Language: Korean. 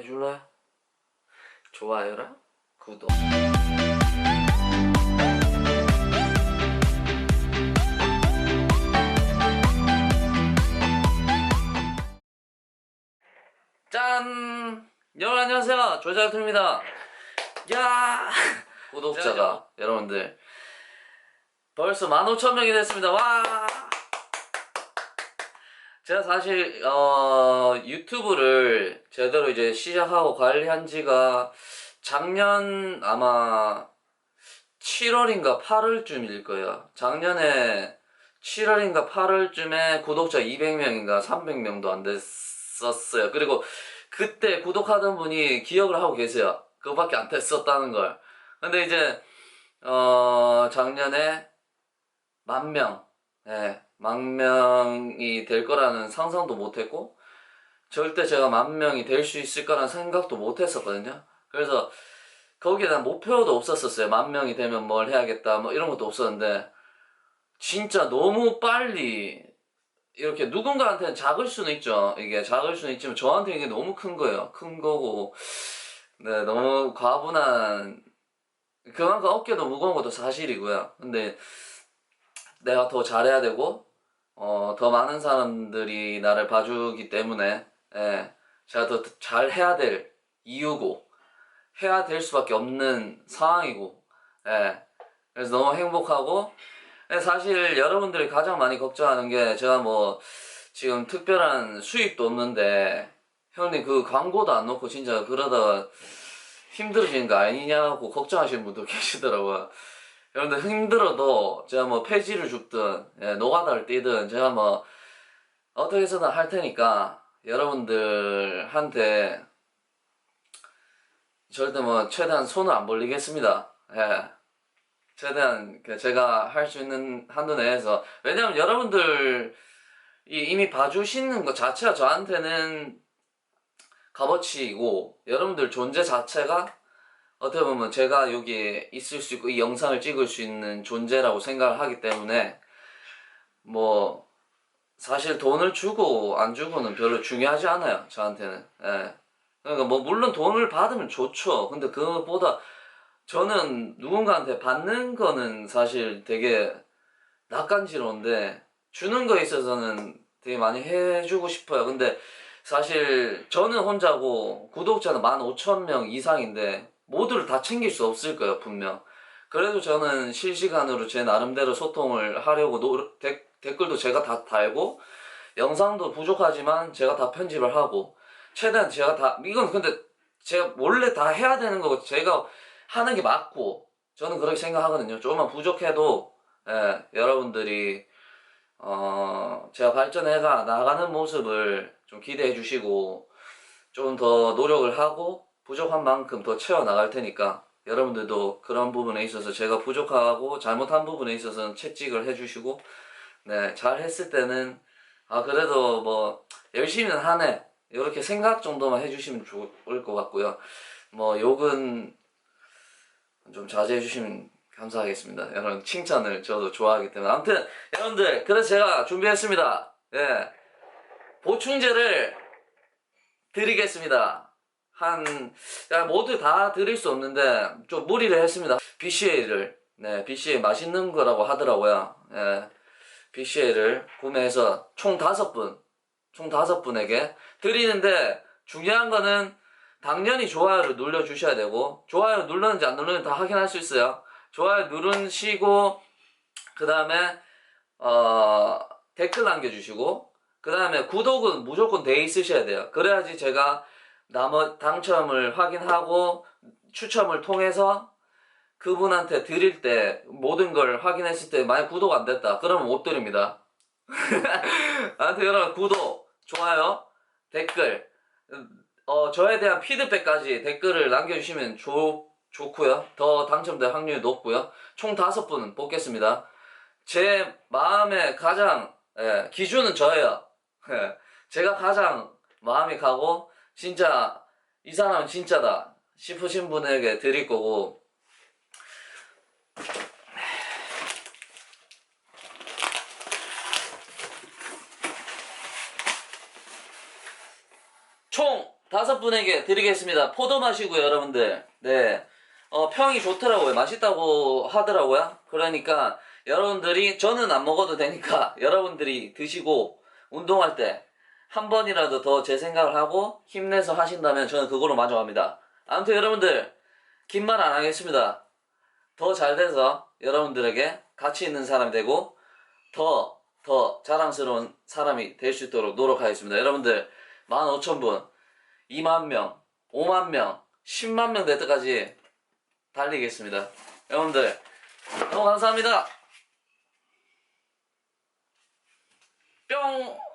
해줄래? 좋아요랑 구독. 짠! 여러분 안녕하세요. 조자투입니다. 야! 구독자가. 여러분들. 벌써 15,000명이 됐습니다. 와 제가 사실 어 유튜브를 제대로 이제 시작하고 관리한 지가 작년 아마 7월인가 8월쯤일 거예요. 작년에 7월인가 8월쯤에 구독자 200명인가 300명도 안 됐었어요. 그리고 그때 구독하던 분이 기억을 하고 계세요. 그거밖에 안 됐었다는 걸. 근데 이제 어 작년에 만 명, 예, 만 명이 될 거라는 상상도 못 했고, 절대 제가 만 명이 될 수 있을 거라는 생각도 못 했었거든요. 그래서 거기에 대한 목표도 없었었어요. 만 명이 되면 뭘 해야겠다, 뭐 이런 것도 없었는데, 진짜 너무 빨리, 이렇게 누군가한테는 작을 수는 있죠. 이게 작을 수는 있지만, 저한테 이게 너무 큰 거예요. 큰 거고, 네, 너무 과분한, 그만큼 어깨도 무거운 것도 사실이고요. 근데, 내가 더 잘해야 되고 어, 더 많은 사람들이 나를 봐주기 때문에 예, 제가 더 잘해야 될 이유고 해야 될 수밖에 없는 상황이고 예, 그래서 너무 행복하고 예, 사실 여러분들이 가장 많이 걱정하는 게 제가 뭐 지금 특별한 수입도 없는데 형님 그 광고도 안 넣고 진짜 그러다가 힘들어지는 거 아니냐고 걱정하시는 분도 계시더라고요. 여러분들 힘들어도 제가 뭐 폐지를 줍든 예, 노가다를 뛰든 제가 뭐 어떻게 해서든 할 테니까 여러분들한테 절대 뭐 최대한 손을 안 벌리겠습니다. 예. 최대한 그 제가 할 수 있는 한도 내에서 왜냐면 여러분들이 이미 봐주시는 것 자체가 저한테는 값어치이고 여러분들 존재 자체가 어떻게 보면 제가 여기에 있을 수 있고 이 영상을 찍을 수 있는 존재라고 생각을 하기 때문에 뭐 사실 돈을 주고 안 주고는 별로 중요하지 않아요 저한테는. 예. 그러니까 뭐 물론 돈을 받으면 좋죠. 근데 그것보다 저는 누군가한테 받는 거는 사실 되게 낯간지러운데 주는 거에 있어서는 되게 많이 해주고 싶어요. 근데 사실 저는 혼자고 구독자는 15,000명 이상인데 모두를 다 챙길 수 없을 거예요 분명. 그래도 저는 실시간으로 제 나름대로 소통을 하려고 노, 데, 댓글도 제가 다 달고 영상도 부족하지만 제가 다 편집을 하고 최대한 제가 다 이건 근데 제가 원래 다 해야 되는 거고 제가 하는 게 맞고 저는 그렇게 생각하거든요. 조금만 부족해도 예, 여러분들이 어, 제가 발전해가 나가는 모습을 좀 기대해 주시고 좀 더 노력을 하고 부족한 만큼 더 채워 나갈 테니까 여러분들도 그런 부분에 있어서 제가 부족하고 잘못한 부분에 있어서는 채찍을 해주시고 네 잘 했을 때는 아 그래도 뭐 열심히는 하네 이렇게 생각 정도만 해주시면 좋을 것 같고요. 뭐 욕은 좀 자제해 주시면 감사하겠습니다. 여러분 칭찬을 저도 좋아하기 때문에. 아무튼 여러분들 그래서 제가 준비했습니다. 예 보충제를 드리겠습니다 한 야, 모두 다 드릴 수 없는데 좀 무리를 했습니다. BCA를 네 BCA 맛있는 거라고 하더라고요. 예, BCA를 구매해서 총 다섯 분, 총 다섯 분에게 드리는데 중요한 거는 당연히 좋아요를 눌러 주셔야 되고 좋아요 눌렀는지 안 눌렀는지 다 확인할 수 있어요. 좋아요 누르시고 그 다음에 어, 댓글 남겨주시고 그 다음에 구독은 무조건 돼 있으셔야 돼요. 그래야지 제가 나머 당첨을 확인하고 추첨을 통해서 그분한테 드릴 때 모든 걸 확인했을 때 만약 구독 안 됐다 그러면 못 드립니다. 아무튼 여러분 구독 좋아요 댓글 어 저에 대한 피드백까지 댓글을 남겨주시면 좋, 좋고요. 더 당첨될 확률이 높고요. 총 다섯 분 뽑겠습니다. 제 마음에 가장 예, 기준은 저예요. 예, 제가 가장 마음이 가고 진짜 이 사람은 진짜다 싶으신 분에게 드릴 거고 총 다섯 분에게 드리겠습니다. 포도 마시고요, 여러분들. 네. 어, 평이 좋더라고요. 맛있다고 하더라고요. 그러니까 여러분들이 저는 안 먹어도 되니까 여러분들이 드시고 운동할 때 한 번이라도 더 제 생각을 하고 힘내서 하신다면 저는 그걸로 만족합니다. 아무튼 여러분들 긴 말 안 하겠습니다. 더 잘 돼서 여러분들에게 가치 있는 사람이 되고 더, 더 자랑스러운 사람이 될 수 있도록 노력하겠습니다. 여러분들 15,000분, 2만 명, 5만 명, 10만 명 될 때까지 달리겠습니다. 여러분들 너무 감사합니다. 뿅!